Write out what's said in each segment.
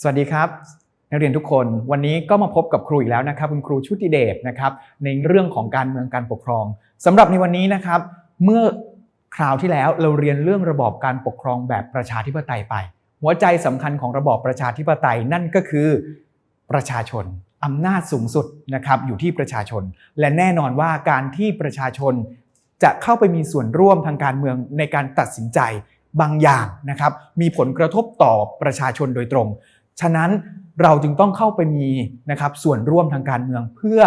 สวัสดีครับนักเรียนทุกคนวันนี้ก็มาพบกับครูอีกแล้วนะครับคุณครูชุติเดชนะครับในเรื่องของการเมืองการปกครองสำหรับในวันนี้นะครับ เมื่อคราวที่แล้วเราเรียนเรื่องระบอบการปกครองแบบประชาธิปไตยไป หัวใจสำคัญของระบอบประชาธิปไตยนั่นก็คือประชาชนอำนาจสูงสุดนะครับอยู่ที่ประชาชน และแน่นอนว่าการที่ประชาชนจะเข้าไปมีส่วนร่วมทางการเมืองในการตัดสินใจบางอย่างนะครับมีผลกระทบต่อประชาชนโดยตรง ฉะนั้นเราจึงต้องเข้าไปมีนะครับส่วนร่วมทางการเมืองเพื่อ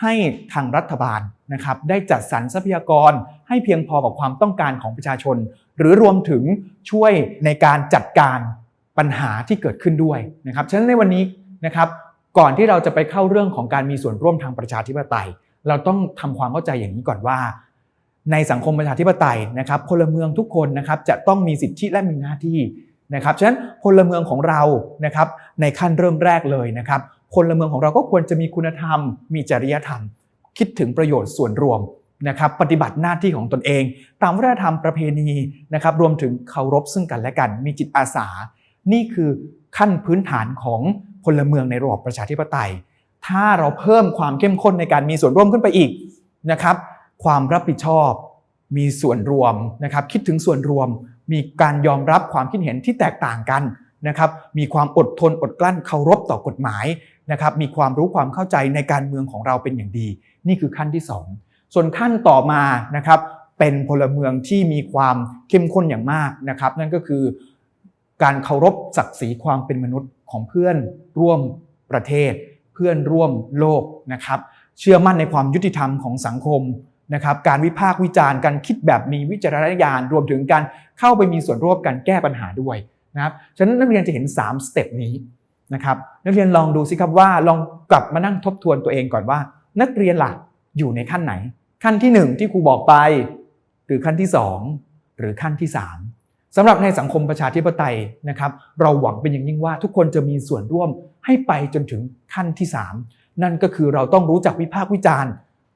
ให้ทางรัฐบาลนะครับได้จัดสรรทรัพยากรให้เพียงพอกับความต้องการของประชาชน หรือรวมถึงช่วยในการจัดการปัญหาที่เกิดขึ้นด้วยนะครับฉะนั้นในวันนี้นะครับก่อนที่เราจะไปเข้าเรื่องของการมีส่วนร่วมทางประชาธิปไตย เราต้องทำความเข้าใจอย่างนี้ก่อนว่า ในสังคมประชาธิปไตยนะครับพลเมืองทุกคนนะครับจะต้องมีสิทธิและมีหน้าที่ นะครับฉะนั้นพลเมืองของเรานะครับในขั้นเริ่มแรกเลยนะครับพลเมืองของเราก็ควรจะมีคุณธรรม มีจริยธรรม คิดถึงประโยชน์ส่วนรวมนะครับปฏิบัติหน้าที่ของตนเอง ตามวัฒนธรรมประเพณีนะครับรวมถึงเคารพซึ่งกันและกัน มีจิตอาสา นี่คือขั้นพื้นฐานของพลเมืองในระบบประชาธิปไตย ถ้าเราเพิ่มความเข้มข้นในการมีส่วนร่วมขึ้นไปอีกนะครับ ความรับผิดชอบ มีส่วนรวมนะครับ คิดถึงส่วนรวม มีการยอมรับความคิดเห็นที่แตกต่างกันนะครับ มีความอดทนอดกลั้นเคารพต่อกฎหมายนะครับ มีความรู้ความเข้าใจในการเมืองของเราเป็นอย่างดี นี่คือขั้นที่ 2 ส่วนขั้นต่อมานะครับเป็นพลเมืองที่มีความเข้มข้นอย่างมากนะครับ นั่นก็คือการเคารพศักดิ์ศรีความเป็นมนุษย์ของเพื่อนร่วมประเทศ เพื่อนร่วมโลกนะครับ เชื่อมั่นในความยุติธรรมของสังคม นะครับการวิพากษ์วิจารณ์การคิดแบบมีวิจารณญาณรวมถึงการเข้าไปมีส่วนร่วมการแก้ปัญหาด้วยนะครับฉะนั้นนักเรียนจะเห็น 3 สเต็ปนี้นะครับนักเรียนลองดูสิครับว่าลองกลับมานั่งทบทวนตัวเองก่อนว่า นักเรียนหลักอยู่ในขั้นไหน ขั้นที่ 1 ที่ครูบอกไป หรือขั้นที่ 2 หรือขั้นที่ 3สำหรับในสังคมประชาธิปไตยนะครับ เราหวังเป็นอย่างยิ่งว่าทุกคนจะมีส่วนร่วมให้ไปจนถึงขั้นที่ 3 นั่นก็คือเราต้องรู้จักวิพากษ์วิจารณ์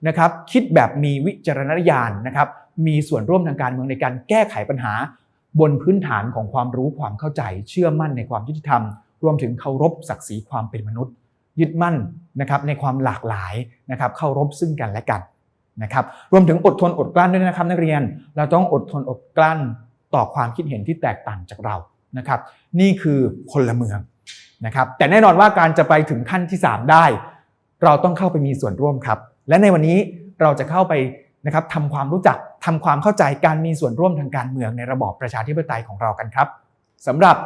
นะครับคิดแบบมีวิจารณญาณนะครับมีส่วนร่วมทางการเมืองในการแก้ไขปัญหา บนพื้นฐานของความรู้ความเข้าใจ เชื่อมั่นในความยุติธรรม รวมถึงเคารพศักดิ์ศรีความเป็นมนุษย์ ยึดมั่นนะครับในความหลากหลายนะครับเคารพซึ่งกันและกันนะครับรวมถึงอดทนอดกลั้นด้วยนะครับนักเรียนเราต้องอดทนอดกลั้นต่อความคิดเห็นที่แตกต่างจากเรานะครับ นี่คือพลเมืองนะครับ แต่แน่นอนว่าการจะไปถึงขั้นที่ 3 ได้ เราต้องเข้าไปมีส่วนร่วมครับ และในวันนี้เราจะเข้าไปนะครับทำความรู้จักทำความเข้าใจการมีส่วนร่วมทางการเมืองในระบอบประชาธิปไตยของเรากันครับสำหรับ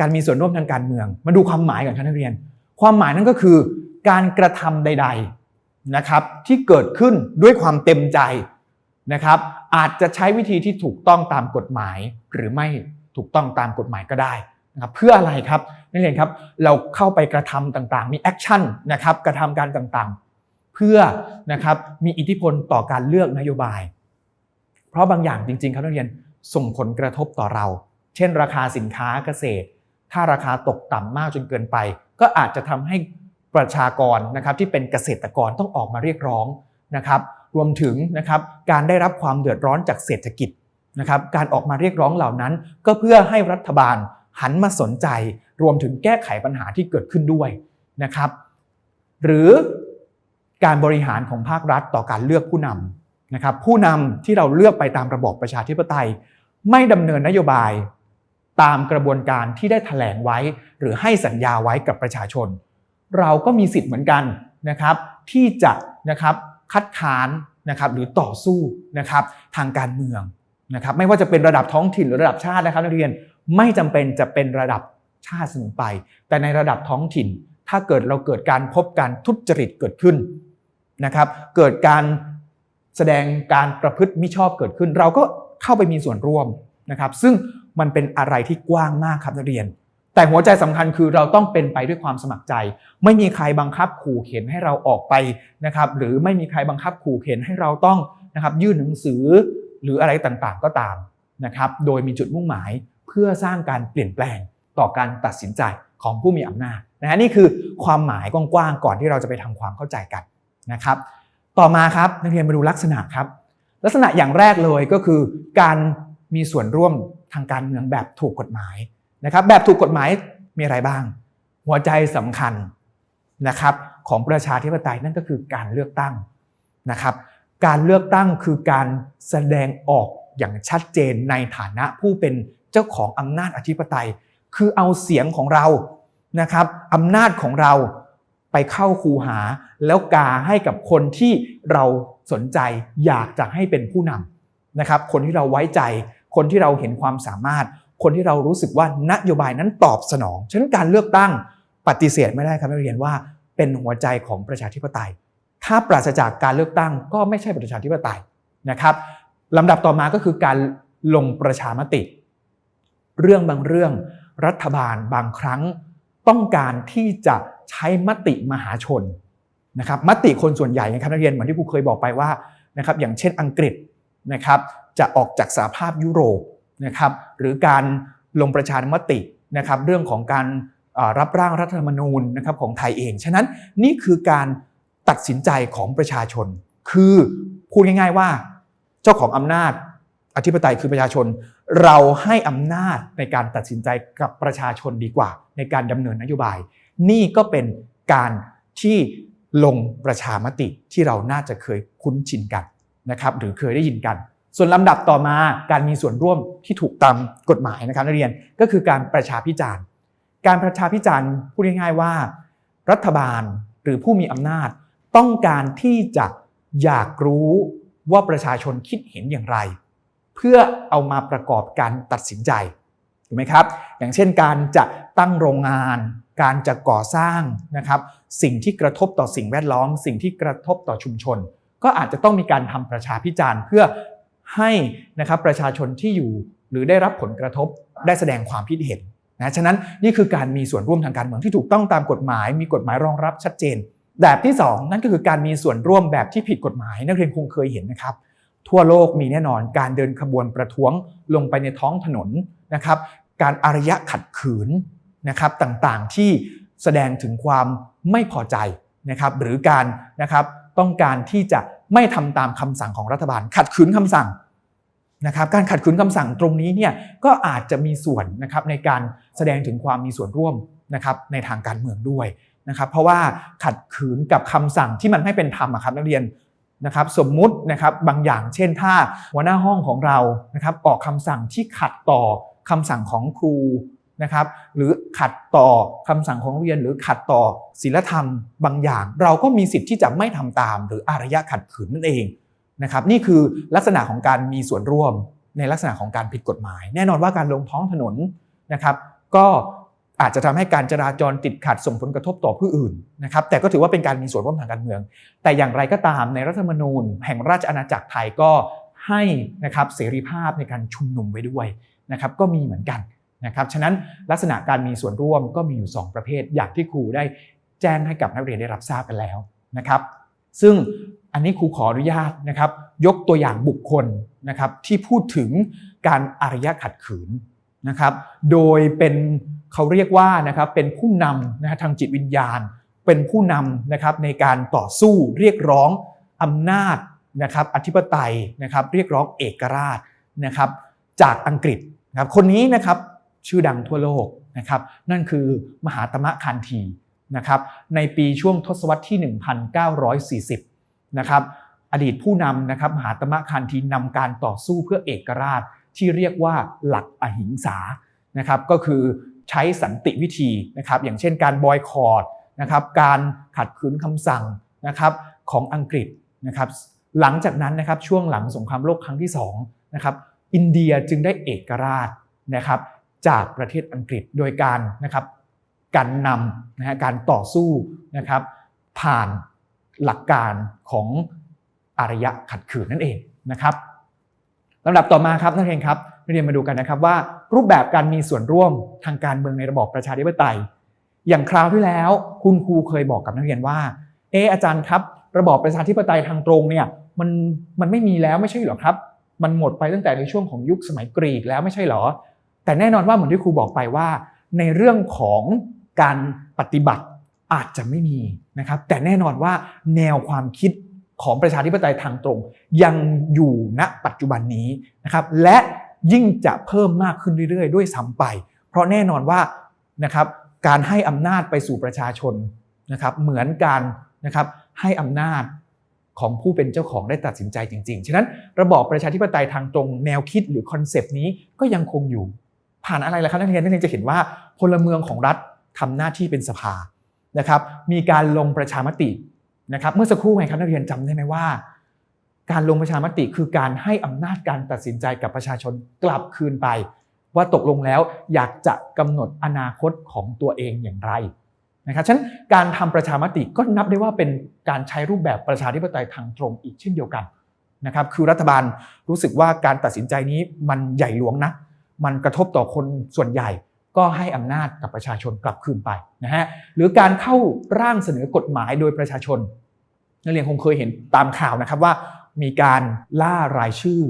การมีส่วนร่วมทางการเมือง มาดูความหมายก่อนครับนักเรียน ความหมายนั่นก็คือ การกระทำใด ๆนะครับ ที่เกิดขึ้นด้วยความเต็มใจนะครับ อาจจะใช้วิธีที่ถูกต้องตามกฎหมาย หรือไม่ถูกต้องตามกฎหมายก็ได้นะครับเพื่ออะไรครับนักเรียนครับเราเข้าไปกระทำต่างๆ มีแอคชั่นนะครับกระทำการต่างๆ เพื่อนะครับมีอิทธิพลต่อการเลือกนโยบาย เพราะบางอย่างจริง ๆ ครับนักเรียนส่งผลกระทบต่อเรา เช่น ราคาสินค้าเกษตร ถ้าราคาตกต่ำมากจนเกินไป ก็อาจจะทำให้ประชากรนะครับที่เป็นเกษตรกรต้องออกมาเรียกร้องนะครับ รวมถึงนะครับการได้รับความเดือดร้อนจากเศรษฐกิจนะครับ การออกมาเรียกร้องเหล่านั้น ก็เพื่อให้รัฐบาลหันมาสนใจ รวมถึงแก้ไขปัญหาที่เกิดขึ้นด้วยนะครับ หรือ การบริหารของภาครัฐต่อการเลือกผู้นำนะครับผู้นำที่เราเลือกไปตามระบอบประชาธิปไตย ไม่ดำเนินนโยบาย ตามกระบวนการที่ได้ถแถลงไว้ หรือให้สัญญาไว้กับประชาชน เราก็มีสิทธิ์เหมือนกันนะครับที่จะนะครับคัดค้านนะครับหรือต่อสู้นะครับทางการเมืองนะครับไม่ว่าจะเป็นระดับท้องถิ่นหรือระดับชาตินะครับนักเรียนไม่จำเป็นจะเป็นระดับชาติเสมอไป แต่ในระดับท้องถิ่น ถ้าเกิดเราเกิดการพบการทุจริตเกิดขึ้น นะครับ เกิดการแสดงการประพฤติมิชอบเกิดขึ้น เราก็เข้าไปมีส่วนร่วมนะครับ ซึ่งมันเป็นอะไรที่กว้างมากครับนักเรียน แต่หัวใจสำคัญคือเราต้องเป็นไปด้วยความสมัครใจ ไม่มีใครบังคับขู่เข็นให้เราออกไปนะครับ หรือไม่มีใครบังคับขู่เข็นให้เราต้องนะครับ ยื่นหนังสือหรืออะไรต่างๆก็ตามนะครับ โดยมีจุดมุ่งหมายเพื่อสร้างการเปลี่ยนแปลงต่อการตัดสินใจของผู้มีอำนาจนะฮะนี่คือความหมายกว้างๆก่อนที่เราจะไปทำความเข้าใจกัน นะครับ ต่อมาครับนักเรียนมาดูลักษณะครับ ลักษณะอย่างแรกเลยก็คือ การมีส่วนร่วมทางการเมืองแบบถูกกฎหมายนะครับ แบบถูกกฎหมายมีอะไรบ้าง หัวใจสำคัญนะครับของประชาธิปไตยนั่นก็คือการเลือกตั้งนะครับ การเลือกตั้งคือการแสดงออกอย่างชัดเจนในฐานะผู้เป็นเจ้าของอำนาจอธิปไตย คือเอาเสียงของเรานะครับอำนาจของเรา ไปเข้าคูหา แล้วกาให้กับคนที่เราสนใจอยากจะให้เป็นผู้นำนะครับ คนที่เราไว้ใจ คนที่เราเห็นความสามารถ คนที่เรารู้สึกว่านโยบายนั้นตอบสนองฉะนั้นการเลือกตั้งปฏิเสธไม่ได้ครับนักเรียนว่าเป็นหัวใจของประชาธิปไตย ถ้าปราศจากการเลือกตั้งก็ไม่ใช่ประชาธิปไตยนะครับลำดับต่อมาก็คือการลงประชามติ เรื่องบางเรื่องรัฐบาลบางครั้ง ต้องการที่จะใช้มติมหาชนนะครับมติคนส่วนใหญ่นะครับนักเรียนเหมือนที่ครูเคยบอกไปว่านะครับอย่างเช่นอังกฤษนะครับจะออกจากสหภาพยุโรปนะครับหรือการลงประชามตินะครับเรื่องของการรับร่างรัฐธรรมนูญนะครับของไทยเอง ฉะนั้นนี่คือการตัดสินใจของประชาชน คือพูดง่ายๆว่า เจ้าของอำนาจ อธิปไตยคือประชาชน เราให้อำนาจในการตัดสินใจกับประชาชนดีกว่า ในการดำเนินนโยบาย นี่ก็เป็นการที่ลงประชามติที่เราน่าจะเคยคุ้นชินกันนะครับหรือเคยได้ยินกัน ส่วนลำดับต่อมาการมีส่วนร่วมที่ถูกตามกฎหมายนะครับนักเรียนก็คือการประชาพิจารณ์ การประชาพิจารณ์พูดง่ายๆว่า รัฐบาลหรือผู้มีอำนาจ ต้องการที่จะอยากรู้ว่าประชาชนคิดเห็นอย่างไร เพื่อเอามาประกอบการตัดสินใจถูกไหมครับ อย่างเช่นการจะตั้งโรงงาน การจะก่อสร้างนะครับ สิ่งที่กระทบต่อสิ่งแวดล้อม สิ่งที่กระทบต่อชุมชน ก็อาจจะต้องมีการทำประชาพิจารณ์ เพื่อให้นะครับประชาชนที่อยู่หรือได้รับผลกระทบได้แสดงความคิดเห็นนะฉะนั้นนี่คือการมีส่วนร่วมทางการเมืองที่ถูกต้องตามกฎหมาย มีกฎหมายรองรับชัดเจน แบบที่ 2 นั่นก็คือการมีส่วนร่วมแบบที่ผิดกฎหมาย นักเรียนคงเคยเห็นนะครับ ทั่วโลกมีแน่นอนการเดินขบวนประท้วงลงไปในท้องถนนนะครับ การอารยะขัดขืนนะครับต่างๆที่แสดงถึงความไม่พอใจนะครับ หรือการนะครับต้องการที่จะไม่ทำตามคำสั่งของรัฐบาล ขัดขืนคำสั่งนะครับ การขัดขืนคำสั่งตรงนี้เนี่ยก็อาจจะมีส่วนนะครับในการแสดงถึงความมีส่วนร่วมนะครับในทางการเมืองด้วยนะครับ เพราะว่าขัดขืนกับคำสั่งที่มันไม่เป็นธรรมครับนักเรียน นะครับสมมุตินะครับบางอย่างเช่นถ้าหัวหน้าห้องของเรานะครับออกคำสั่งที่ขัดต่อคำสั่งของครูนะครับหรือขัดต่อคำสั่งของเรียน หรือขัดต่อศีลธรรมบางอย่าง เราก็มีสิทธิ์ที่จะไม่ทำตาม หรืออารยะขัดขืนนั่นเองนะครับนี่คือลักษณะของการมีส่วนร่วมในลักษณะของการผิดกฎหมาย แน่นอนว่าการลงท้องถนนนะครับ ก็ อาจจะทำให้การจราจรติดขัดส่งผลกระทบต่อผู้อื่นนะครับแต่ก็ถือว่าเป็นการมีส่วนร่วมทางการเมือง แต่อย่างไรก็ตามในรัฐธรรมนูญ แห่งราชอาณาจักรไทยก็ให้นะครับเสรีภาพในการชุมนุมไว้ด้วยนะครับก็มีเหมือนกันนะครับฉะนั้นลักษณะการมีส่วนร่วมก็มีอยู่ 2 ประเภท อย่างที่ครูได้แจ้งให้กับนักเรียนได้รับทราบกันแล้วนะครับ ซึ่งอันนี้ครูขออนุญาตนะครับ ยกตัวอย่างบุคคลนะครับที่พูดถึงการอารยะขัดขืน นะครับ โดยเป็นเขาเรียกว่านะครับเป็นผู้นำนะทางจิตวิญญาณ เป็นผู้นำนะครับในการต่อสู้เรียกร้องอำนาจนะครับอธิปไตยนะครับเรียกร้องเอกราชนะครับจากอังกฤษนะครับคนนี้นะครับชื่อดังทั่วโลกนะครับนั่นคือมหาตมะคานทีนะครับในปีช่วงทศวรรษที่ 1940นะครับอดีตผู้นำนะครับมหาตมะคานทีนำการต่อสู้เพื่อเอกราช ที่เรียกว่าหลักอหิงสานะครับก็คือใช้สันติวิธีนะครับอย่างเช่นการบอยคอรดนะครับการขัดขืนคำสั่งนะครับของอังกฤษนะครับหลังจากนั้นนะครับช่วงหลังสงครามโลกครั้งที่2นะครับอินเดียจึงได้เอกราชนะครับจากประเทศอังกฤษโดยการนะครับการนำนะฮะการต่อสู้นะครับผ่านหลักการของอารยะขัดขืนนั่นเองนะครับ ลำดับต่อมาครับนักเรียนครับนักเรียนมาดูกันนะครับว่า รูปแบบการมีส่วนร่วมทางการเมืองในระบอบประชาธิปไตย อย่างคราวที่แล้ว คุณครูเคยบอกกับนักเรียนว่าเอออาจารย์ครับ ระบอบประชาธิปไตยทางตรงเนี่ยมันมันไม่มีแล้วไม่ใช่หรอครับ มันหมดไปตั้งแต่ในช่วงของยุคสมัยกรีกแล้วไม่ใช่หรอ แต่แน่นอนว่าเหมือนที่ครูบอกไปว่า ในเรื่องของการปฏิบัติอาจจะไม่มีนะครับ แต่แน่นอนว่าแนวความคิด ของประชาธิปไตยทางตรง ยังอยู่ณปัจจุบันนี้นะครับและยิ่งจะเพิ่มมากขึ้นเรื่อยๆ ด้วยซ้ำไป เพราะแน่นอนว่านะครับการให้อำนาจไปสู่ประชาชนนะครับเหมือนการนะครับให้อำนาจของผู้เป็นเจ้าของได้ตัดสินใจจริง ๆ ฉะนั้นระบอบประชาธิปไตยทางตรงแนวคิดหรือคอนเซป ต์นี้ก็ยังคงอยู่ ผ่านอะไรล่ะครับนักเรียนนักเรียนจะเห็นว่าพลเมืองของรัฐทำหน้าที่เป็นสภานะครับมีการลงประชามติ นะครับเมื่อสักครู่ไงครับนักเรียนจำได้ไหมว่า การลงประชามติคือการให้อำนาจการตัดสินใจกับประชาชนกลับคืนไป ว่าตกลงแล้วอยากจะกำหนดอนาคตของตัวเองอย่างไรนะครับฉะนั้นการทำประชามติก็นับได้ว่าเป็นการใช้รูปแบบประชาธิปไตยทางตรงอีกเช่นเดียวกันนะครับคือรัฐบาลรู้สึกว่าการตัดสินใจนี้มันใหญ่หลวงนะมันกระทบต่อคนส่วนใหญ่ ก็ให้อำนาจกับประชาชนกลับคืนไปนะฮะหรือการเข้าร่างเสนอกฎหมายโดยประชาชนนักเรียนคงเคยเห็นตามข่าวนะครับว่ามีการล่ารายชื่อ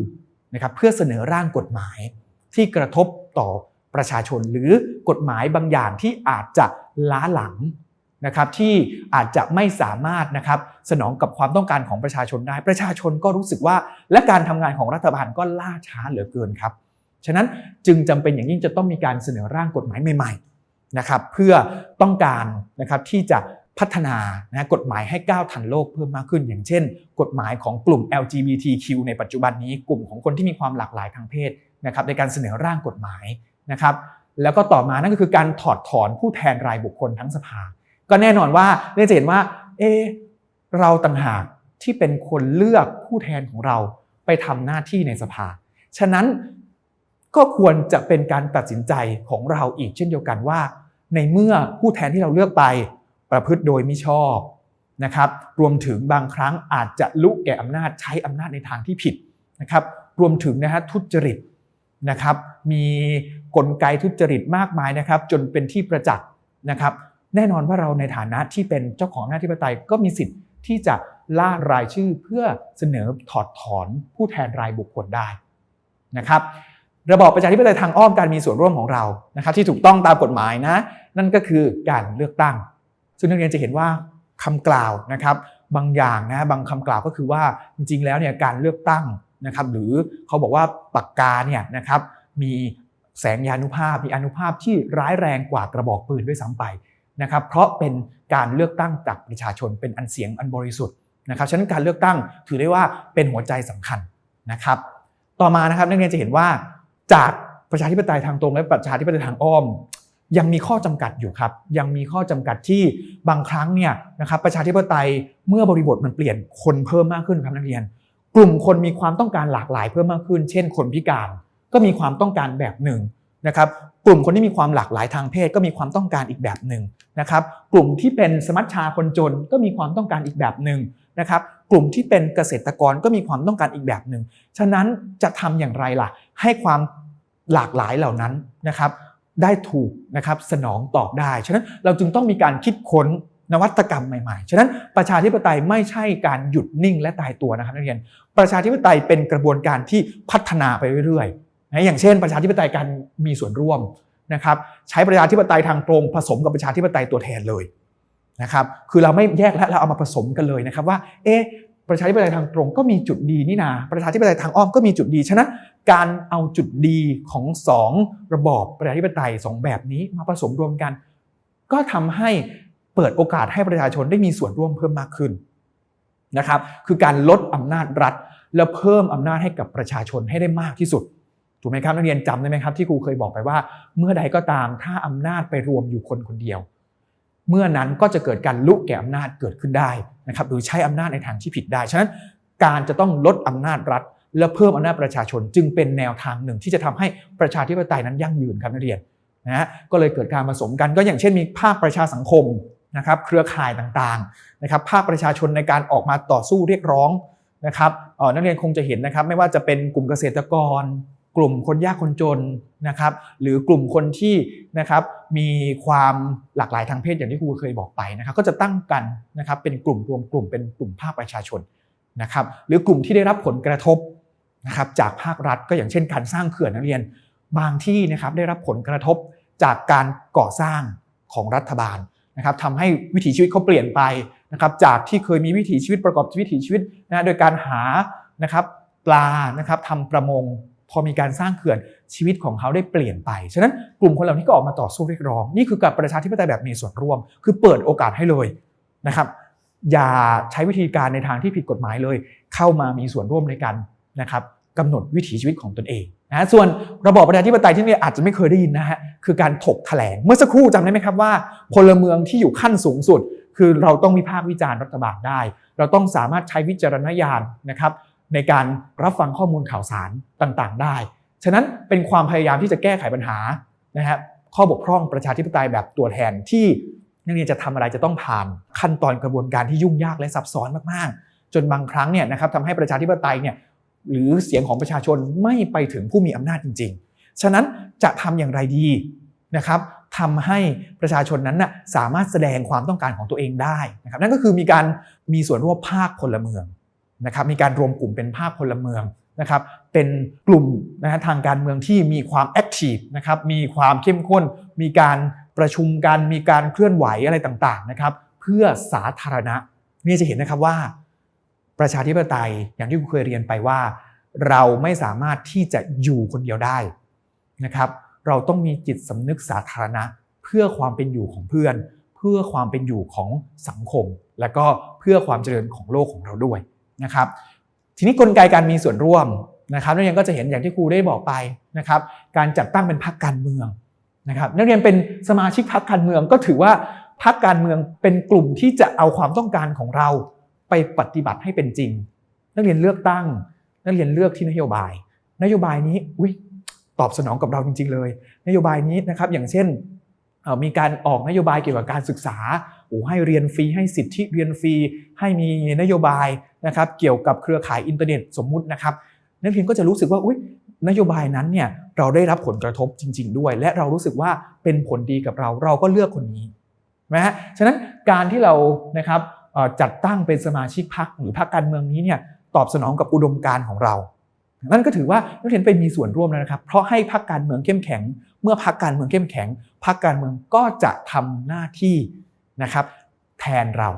นะครับเพื่อเสนอร่างกฎหมายที่กระทบต่อประชาชน หรือกฎหมายบางอย่างที่อาจจะล้าหลังนะครับที่อาจจะไม่สามารถนะครับสนองกับความต้องการของประชาชนได้ ประชาชนก็รู้สึกว่า และการทำงานของรัฐบาลก็ล่าช้าเหลือเกินครับ ฉะนั้นจึงจำเป็นอย่างยิ่งจะต้องมีการเสนอร่างกฎหมายใหม่ๆนะครับเพื่อต้องการนะครับที่จะพัฒนานะกฎหมายให้ก้าวทันโลกเพิ่มมากขึ้น อย่างเช่น กฎหมายของกลุ่ม LGBTQ ในปัจจุบันนี้กลุ่มของคนที่มีความหลากหลายทางเพศนะครับในการเสนอร่างกฎหมายนะครับแล้วก็ต่อมานั่นก็คือการถอดถอนผู้แทนรายบุคคลทั้งสภา ก็แน่นอนว่าเนื่องจากเห็นว่าเออเราต่างหากที่เป็นคนเลือกผู้แทนของเราไปทำหน้าที่ในสภา ฉะนั้น ก็ควรจะเป็นการตัดสินใจของเราอีกเช่นเดียวกันว่า ในเมื่อผู้แทนที่เราเลือกไปประพฤติโดยมิชอบนะครับ รวมถึงบางครั้งอาจจะลุกแก่อำนาจใช้อำนาจในทางที่ผิดนะครับ รวมถึงนะฮะทุจริตนะครับ มีกลไกทุจริตมากมายนะครับ จนเป็นที่ประจักษ์นะครับ แน่นอนว่าเราในฐานะที่เป็นเจ้าของหน้าที่ปไตยก็มีสิทธิ์ที่จะล่ารายชื่อเพื่อเสนอถอดถอนผู้แทนรายบุคคลได้นะครับ ระบอบประชาธิปไตยทางอ้อมการมีส่วนร่วมของเรานะครับ ที่ถูกต้องตามกฎหมายนะ นั่นก็คือการเลือกตั้ง ซึ่งนักเรียนจะเห็นว่าคำกล่าวนะครับ บางอย่างนะบางคำกล่าวก็คือว่าจริงๆ แล้วเนี่ยการเลือกตั้งนะครับหรือเขาบอกว่าปากกาเนี่ยนะครับมีแสงยานุภาพมีอนุภาพที่ร้ายแรงกว่ากระบอกปืนด้วยซ้ำไปนะครับ เพราะเป็นการเลือกตั้งจากประชาชนเป็นอันเสียงอันบริสุทธิ์นะครับฉะนั้นการเลือกตั้งถือได้ว่าเป็นหัวใจสำคัญนะครับ ต่อมานะครับนักเรียนจะเห็นว่า จากประชาธิปไตยทางตรงและประชาธิปไตยทางอ้อม ยังมีข้อจำกัดอยู่ครับ ยังมีข้อจำกัดที่บางครั้งเนี่ยนะครับประชาธิปไตยเมื่อบริบทมันเปลี่ยนคนเพิ่มมากขึ้นครับนักเรียน กลุ่มคนมีความต้องการหลากหลายเพิ่มมากขึ้น เช่น คนพิการก็มีความต้องการแบบหนึ่งนะครับกลุ่มคนที่มีความหลากหลายทางเพศก็มีความต้องการอีกแบบหนึ่งนะครับกลุ่มที่เป็นสมัชชาคนจนก็มีความต้องการอีกแบบหนึ่งนะครับกลุ่มที่เป็นเกษตรกรก็มีความต้องการอีกแบบหนึ่งฉะนั้นจะทำอย่างไรล่ะ ให้ความหลากหลายเหล่านั้นนะครับ ได้ถูกนะครับสนองตอบได้ ฉะนั้นเราจึงต้องมีการคิดค้นนวัตกรรมใหม่ๆ ฉะนั้นประชาธิปไตยไม่ใช่การหยุดนิ่งและตายตัวนะครับนักเรียน ประชาธิปไตยเป็นกระบวนการที่พัฒนาไปเรื่อยๆนะอย่างเช่น ประชาธิปไตยการมีส่วนร่วมนะครับใช้ประชาธิปไตยทางตรงผสมกับประชาธิปไตยตัวแทนเลยนะครับ คือเราไม่แยกและเราเอามาผสมกันเลยนะครับว่า เอ๊ะ ประชาธิปไตยทางตรงก็มีจุดดีนี่นา ประชาธิปไตยทางอ้อมก็มีจุดดี ฉะนั้นการเอาจุดดีของสองระบอบประชาธิปไตยสองแบบนี้มาผสมรวมกัน ก็ทำให้เปิดโอกาสให้ประชาชนได้มีส่วนร่วมเพิ่มมากขึ้นนะครับ คือการลดอำนาจรัฐ แล้วเพิ่มอำนาจให้กับประชาชนให้ได้มากที่สุดถูกไหมครับนักเรียนจำได้ไหมครับที่ครูเคยบอกไปว่า เมื่อใดก็ตามถ้าอำนาจไปรวมอยู่คนคนเดียว เมื่อนั้นก็จะเกิดการลุกแก่อำนาจเกิดขึ้นได้นะครับหรือใช้อำนาจในทางที่ผิดได้ ฉะนั้นการจะต้องลดอำนาจรัฐ และเพิ่มอำนาจประชาชน จึงเป็นแนวทางหนึ่งที่จะทำให้ประชาธิปไตยนั้นยั่งยืนครับนักเรียนนะฮะก็เลยเกิดการผสมกันก็อย่างเช่นมีภาคประชาสังคมนะครับเครือข่ายต่างๆนะครับภาคประชาชนในการออกมาต่อสู้เรียกร้องนะครับนักเรียนคงจะเห็นนะครับไม่ว่าจะเป็นกลุ่มเกษตรกร กลุ่มคนยากคนจนนะครับ หรือกลุ่มคนที่นะครับมีความหลากหลายทางเพศอย่างที่ครูเคยบอกไปนะครับ ก็จะตั้งกันนะครับเป็นกลุ่มรวมกลุ่มเป็นกลุ่มภาคประชาชนนะครับ หรือกลุ่มที่ได้รับผลกระทบนะครับจากภาครัฐก็อย่างเช่น การสร้างเขื่อนนักเรียนบางที่นะครับได้รับผลกระทบจากการก่อสร้างของรัฐบาลนะครับทำให้วิถีชีวิตเขาเปลี่ยนไปนะครับ จากที่เคยมีวิถีชีวิตประกอบวิถีชีวิตนะโดยการหานะครับปลานะครับทำประมง พอมีการสร้างเขื่อนชีวิตของเขาได้เปลี่ยนไป ฉะนั้นกลุ่มคนเหล่านี้ก็ออกมาต่อสู้เรียกร้อง นี่คือการประชาธิปไตยแบบมีส่วนร่วม คือเปิดโอกาสให้เลยนะครับ อย่าใช้วิธีการในทางที่ผิดกฎหมายเลย เข้ามามีส่วนร่วมในการนะครับกำหนดวิถีชีวิตของตนเองนะส่วนระบอบประชาธิปไตยที่นี่อาจจะไม่เคยได้ยินนะฮะคือการถกแถลงเมื่อสักครู่จำได้ไหมครับว่า พลเมืองที่อยู่ขั้นสูงสุด คือเราต้องวิพากษ์วิจารณ์รัฐบาลได้ เราต้องสามารถใช้วิจารณญาณนะครับ ในการรับฟังข้อมูลข่าวสารต่างๆ ได้ ฉะนั้นเป็นความพยายามที่จะแก้ไขปัญหานะฮะข้อบกพร่องประชาธิปไตยแบบตัวแทนที่นักเรียนจะทำอะไรจะต้องผ่านขั้นตอนกระบวนการที่ยุ่งยากและซับซ้อนมากๆ จนบางครั้งเนี่ยนะครับทำให้ประชาธิปไตยเนี่ยหรือเสียงของประชาชนไม่ไปถึงผู้มีอำนาจจริง ๆ ฉะนั้นจะทำอย่างไรดีนะครับทำให้ประชาชนนั้นนะสามารถแสดงความต้องการของตัวเองได้นะครับนั่นก็คือมีการมีส่วนร่วมภาคพลเมือง นะครับมีการรวมกลุ่มเป็นภาคพลเมืองนะครับเป็นกลุ่มนะฮะทางการเมืองที่มีความแอคทีฟนะครับมีความเข้มข้น มีการประชุมกันมีการเคลื่อนไหวอะไรต่างๆนะครับเพื่อสาธารณะนี่จะเห็นนะครับว่า ประชาธิปไตยอย่างที่คุณเคยเรียนไปว่า เราไม่สามารถที่จะอยู่คนเดียวได้นะครับเราต้องมีจิตสำนึกสาธารณะ เพื่อความเป็นอยู่ของเพื่อน เพื่อความเป็นอยู่ของสังคม และก็เพื่อความเจริญของโลกของเราด้วย นะครับ ทีนี้กลไกการมีส่วนร่วมนะครับนักเรียนก็จะเห็นอย่างที่ครูได้บอกไปนะครับ การจัดตั้งเป็นพรรคการเมืองนะครับ นักเรียนเป็นสมาชิกพรรคการเมืองก็ถือว่าพรรคการเมืองเป็นกลุ่มที่จะเอาความต้องการของเราไปปฏิบัติให้เป็นจริง นักเรียนเลือกตั้ง นักเรียนเลือกที่นโยบาย นโยบายนี้อุ้ยตอบสนองกับเราจริง ๆ เลย นโยบายนี้นะครับอย่างเช่นมีการออกนโยบายเกี่ยวกับการศึกษา โอ้ให้เรียนฟรีให้สิทธิเรียนฟรีให้มีนโยบายนะครับเกี่ยวกับเครือข่ายอินเทอร์เน็ตสมมุตินะครับนักเรียนก็จะรู้สึกว่าอุ้ยนโยบายนั้นเนี่ยเราได้รับผลกระทบจริง ๆ ด้วย และเรารู้สึกว่าเป็นผลดีกับเราเราก็เลือกคนนี้นะฮะฉะนั้นการที่เรานะครับจัดตั้งเป็นสมาชิกพรรคหรือพรรคการเมืองนี้เนี่ยตอบสนองกับอุดมการณ์ของเรา นั่นก็ถือว่านักเรียนไปมีส่วนร่วมแล้วนะครับ เพราะให้พรรคการเมืองเข้มแข็ง เมื่อพรรคการเมืองเข้มแข็งพรรคการเมืองก็จะทำหน้าที่ นะครับแทนเรา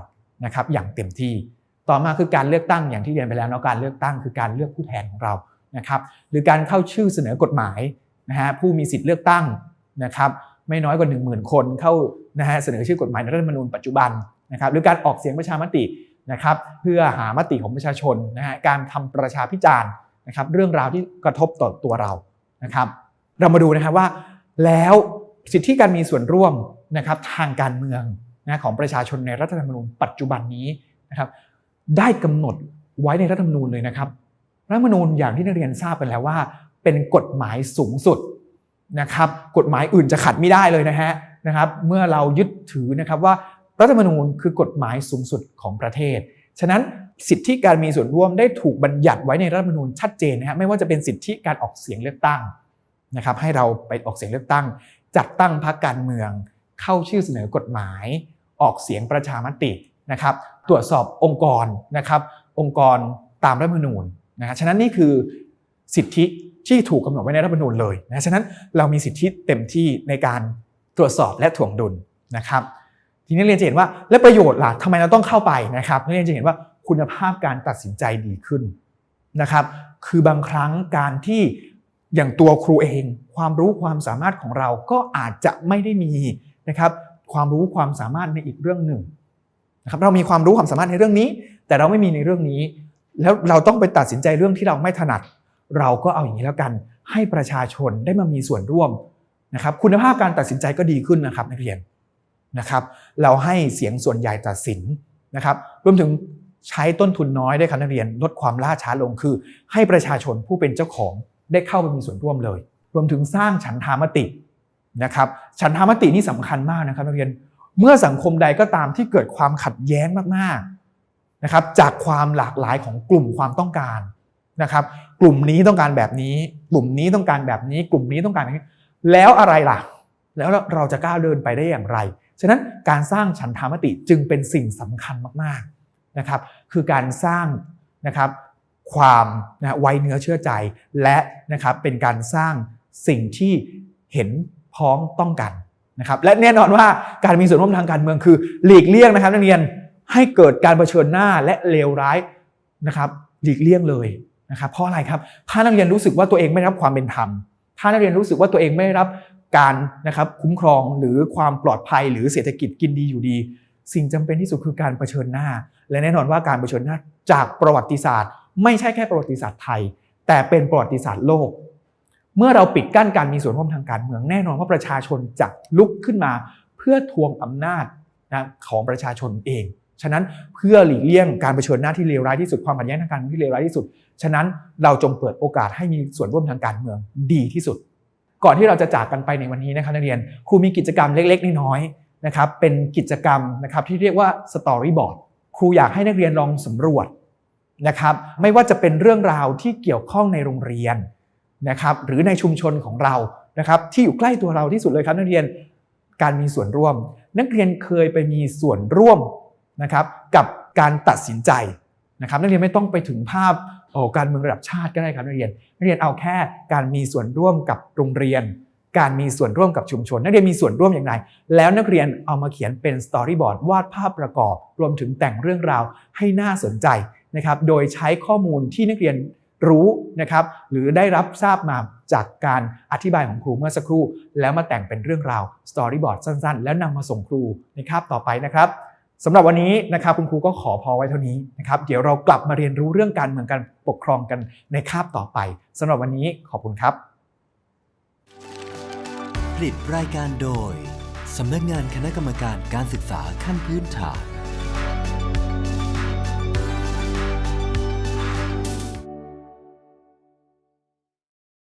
นะครับอย่างเต็มที่ ต่อมาคือการเลือกตั้งอย่างที่เรียนไปแล้วเนาะการเลือกตั้งคือการเลือกผู้แทนของเรานะครับหรือการเข้าชื่อเสนอกฎหมายนะฮะผู้มีสิทธิ์เลือกตั้งนะครับไม่น้อยกว่า 1 0,000 คนเข้านะฮะเสนอชื่อกฎหมายในรัฐธรรมนูญปัจจุบันนะครับหรือการออกเสียงประชามตินะครับเพื่อหามติของประชาชนนะฮะการทำประชาพิจารณ์นะครับเรื่องราวที่กระทบต่อตัวเรานะครับเรามาดูนะครับว่าแล้วสิทธิการมีส่วนร่วมนะครับทางการเมือง นะของประชาชนในรัฐธรรมนูญปัจจุบันนี้นะครับได้กำหนดไว้ในรัฐธรรมนูญเลยนะครับ รัฐธรรมนูญอย่างที่นักเรียนทราบไปแล้วว่า เป็นกฎหมายสูงสุดนะครับกฎหมายอื่นจะขัดไม่ได้เลยนะฮะนะครับเมื่อเรายึดถือนะครับว่ารัฐธรรมนูญคือกฎหมายสูงสุดของประเทศ ฉะนั้นสิทธิการมีส่วนร่วมได้ถูกบัญญัติไว้ในรัฐธรรมนูญชัดเจนนะฮะไม่ว่าจะเป็นสิทธิการออกเสียงเลือกตั้งนะครับให้เราไปออกเสียงเลือกตั้ง จัดตั้งพรรคการเมือง เข้าชื่อเสนอกฎหมาย ออกเสียงประชามตินะครับ ตรวจสอบองค์กรนะครับ องค์กรตามรัฐธรรมนูญนะฮะฉะนั้นนี่คือสิทธิที่ถูกกำหนดไว้ในรัฐธรรมนูญเลยนะฉะนั้นเรามีสิทธิเต็มที่ในการตรวจสอบและถ่วงดุลนะครับ ทีนี้เรียนจะเห็นว่าและประโยชน์ล่ะทำไมเราต้องเข้าไปนะครับเรียนจะเห็นว่าคุณภาพการตัดสินใจดีขึ้นนะครับ คือบางครั้งการที่อย่างตัวครูเอง ความรู้ความสามารถของเราก็อาจจะไม่ได้มีนะครับ ความรู้ความสามารถในอีกเรื่องหนึ่งนะครับเรามีความรู้ความสามารถในเรื่องนี้ แต่เราไม่มีในเรื่องนี้ แล้วเราต้องไปตัดสินใจเรื่องที่เราไม่ถนัด เราก็เอาอย่างนี้แล้วกัน ให้ประชาชนได้มามีส่วนร่วมนะครับ คุณภาพการตัดสินใจก็ดีขึ้นนะครับนักเรียนนะครับ เราให้เสียงส่วนใหญ่ตัดสินนะครับรวมถึงใช้ต้นทุนน้อยได้ครับนักเรียนลดความล่าช้าลงคือ ให้ประชาชนผู้เป็นเจ้าของได้เข้าไปมีส่วนร่วมเลย รวมถึงสร้างฉันทามติ นะครับฉันทามตินี่สำคัญมากนะครับนักเรียนเมื่อสังคมใดก็ตามที่เกิดความขัดแย้งมากๆนะครับ จากความหลากหลายของกลุ่มความต้องการนะครับ กลุ่มนี้ต้องการแบบนี้ กลุ่มนี้ต้องการแบบนี้ กลุ่มนี้ต้องการแบบนี้ แล้วอะไรล่ะ แล้วเราจะก้าวเดินไปได้อย่างไร ฉะนั้นการสร้างฉันทามติจึงเป็นสิ่งสำคัญมากๆนะครับ คือการสร้างนะครับความนะไว้เนื้อเชื่อใจและนะครับเป็นการสร้างสิ่งที่เห็น พ้องต้องกันนะครับและแน่นอนว่าการมีส่วนร่วมทางการเมืองคือหลีกเลี่ยงนะครับนักเรียนให้เกิดการเผชิญหน้าและเลวร้ายนะครับหลีกเลี่ยงเลยนะครับเพราะอะไรครับถ้านักเรียนรู้สึกว่าตัวเองไม่รับความเป็นธรรม ถ้านักเรียนรู้สึกว่าตัวเองไม่ได้รับการนะครับคุ้มครองหรือความปลอดภัยหรือเศรษฐกิจกินดีอยู่ดี สิ่งจำเป็นที่สุดคือการเผชิญหน้า และแน่นอนว่าการเผชิญหน้าจากประวัติศาสตร์ ไม่ใช่แค่ประวัติศาสตร์ไทย แต่เป็นประวัติศาสตร์โลก เมื่อเราปิดกั้นการมีส่วนร่วมทางการเมืองแน่นอนว่าประชาชนจะลุกขึ้นมา เพื่อทวงอำนาจนะของประชาชนเอง ฉะนั้นเพื่อหลีกเลี่ยงการเผชิญหน้าที่เลวร้ายที่สุดความขัดแย้งทางการเมืองที่เลวร้ายที่สุด ฉะนั้นเราจงเปิดโอกาสให้มีส่วนร่วมทางการเมืองดีที่สุด ก่อนที่เราจะจากกันไปในวันนี้นะครับนักเรียนครูมีกิจกรรมเล็กๆน้อยๆนะครับเป็นกิจกรรมนะครับที่เรียกว่าสตอรี่บอร์ดครูอยากให้นักเรียนลองสำรวจนะครับไม่ว่าจะเป็นเรื่องราวที่เกี่ยวข้องในโรงเรียน นะครับหรือในชุมชนของเรานะครับที่อยู่ใกล้ตัวเราที่สุดเลยครับนักเรียนการมีส่วนร่วม นักเรียนเคยไปมีส่วนร่วมนะครับกับการตัดสินใจนะครับนักเรียนไม่ต้องไปถึงภาพโอ้การเมืองระดับชาติก็ได้ครับนักเรียน นักเรียนเอาแค่การมีส่วนร่วมกับโรงเรียน การมีส่วนร่วมกับชุมชน นักเรียนมีส่วนร่วมอย่างไร แล้วนักเรียนเอามาเขียนเป็นสตอรี่บอร์ดวาดภาพประกอบ รวมถึงแต่งเรื่องราวให้น่าสนใจนะครับโดยใช้ข้อมูลที่นักเรียน รู้นะครับหรือได้รับทราบมาจากการอธิบายของครูเมื่อสักครู่ แล้วมาแต่งเป็นเรื่องราวสตอรี่บอร์ดสั้น ๆ แล้วนำมาส่งครูในคาบต่อไปนะครับสำหรับวันนี้นะครับคุณครูก็ขอพอไว้เท่านี้นะครับเดี๋ยวเรากลับมาเรียนรู้เรื่องการเมืองการปกครองกันในคาบต่อไปสำหรับวันนี้ขอบคุณครับ ผลิตรายการโดยสำนักงานคณะกรรมการการศึกษาขั้นพื้นฐาน